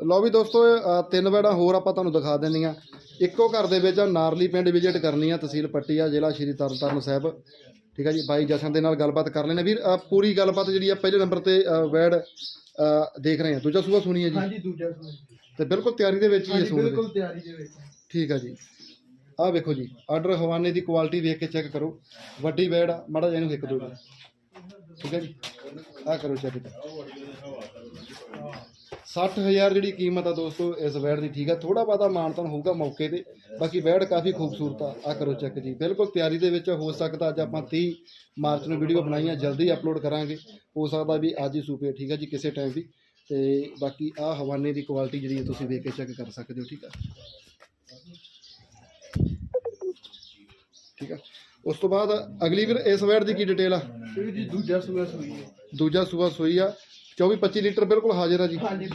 ਲਓ ਵੀ ਦੋਸਤੋ ਅ, ਤਿੰਨ ਵੈੜਾਂ ਹੋਰ ਆਪਾਂ ਤੁਹਾਨੂੰ ਦਿਖਾ ਦਿੰਦੀਆਂ ਇੱਕੋ ਘਰ ਦੇ ਵਿੱਚ ਨਾਰਲੀ ਪਿੰਡ ਵਿਜ਼ਿਟ ਕਰਨੀ ਆ ਤਹਿਸੀਲ ਪੱਟੀ ਆ ਜ਼ਿਲ੍ਹਾ ਸ਼੍ਰੀ ਤਰਨਤਾਰਨ ਸਾਹਿਬ। ਠੀਕ ਆ ਜੀ ਬਾਈ ਜਸ਼ਨ ਦੇ ਨਾਲ ਗੱਲਬਾਤ ਕਰ ਲੈਣੇ ਵੀਰ ਅ, ਪੂਰੀ ਗੱਲਬਾਤ ਜਿਹੜੀ ਆ ਪਹਿਲੇ ਨੰਬਰ ਤੇ ਅ, ਵੈੜ ਅ, ਦੇਖ ਰਹੇ ਆ। ਦੂਜਾ ਸੂਆ ਸੁਣੀ ਹੈ ਜੀ? ਹਾਂਜੀ ਦੂਜਾ ਸੂਆ ਜੀ। ਤੇ ਬਿਲਕੁਲ ਤਿਆਰੀ ਦੇ ਵਿੱਚ ਹੀ ਇਹ ਹਾਂਜੀ ਸੂਣ ਦੇ। ਬਿਲਕੁਲ ਤਿਆਰੀ ਦੇ ਵਿੱਚ। ਠੀਕ ਆ ਜੀ। ਆਹ ਵੇਖੋ ਜੀ ਆਰਡਰ ਹਵਾਨੇ ਦੀ ਕੁਆਲਿਟੀ ਵੇਖ ਕੇ ਚੈੱਕ ਕਰੋ। ਵੱਡੀ ਵੈੜ ਆ ਮਾੜਾ ਜਿਹਾ ਇਹਨੂੰ ਹਿੱਕ ਦੋ ਜੀ। ਠੀਕ ਹੈ ਜੀ। ਆਹ ਕਰੋ ਚੈੱਕ। 60000 ਜਿਹੜੀ ਕੀਮਤ ਆ ਦੋਸਤੋ ਇਸ ਵੈੜ ਦੀ ਠੀਕ ਆ। ਥੋੜਾ ਬਾਦਾ ਮਾਨਤਨ ਹੋਊਗਾ ਮੌਕੇ ਤੇ ਬਾਕੀ ਵੈੜ ਕਾਫੀ ਖੂਬਸੂਰਤ ਆ। ਆ ਕਰੋ ਚੈੱਕ ਜੀ। ਬਿਲਕੁਲ ਤਿਆਰੀ ਦੇ ਵਿੱਚ ਹੋ ਸਕਦਾ ਅੱਜ ਆਪਾਂ 30 ਮਾਰਚ ਨੂੰ ਵੀਡੀਓ ਬਣਾਈ ਆ ਜਲਦੀ ਅਪਲੋਡ ਕਰਾਂਗੇ। ਹੋ ਸਕਦਾ ਵੀ ਅੱਜ ਹੀ ਸੂਪੇ ਠੀਕ ਆ ਜੀ ਕਿਸੇ ਟਾਈਮ ਵੀ। ਤੇ ਬਾਕੀ ਆ ਹਵਾਨੇ ਦੀ ਕੁਆਲਿਟੀ ਜਿਹੜੀ ਤੁਸੀਂ ਵੇਖ ਕੇ ਚੈੱਕ ਕਰ ਸਕਦੇ ਹੋ ਠੀਕ ਆ? ਠੀਕ ਆ? ਉਸ ਤੋਂ ਬਾਅਦ ਅਗਲੀ ਵੀਰ ਇਸ ਵੈੜ ਦੀ ਕੀ ਡਿਟੇਲ ਆ? ਜੀ ਦੂਜਾ ਸੂਆ ਸੂਈ ਹੈ ਦੂਜਾ ਸੂਆ ਸੂਈ ਆ। 24 25 ਲੀਟਰ ਬਿਲਕੁਲ ਹਾਜ਼ਰ ਆ ਜੀ। ਹਾਂਜੀ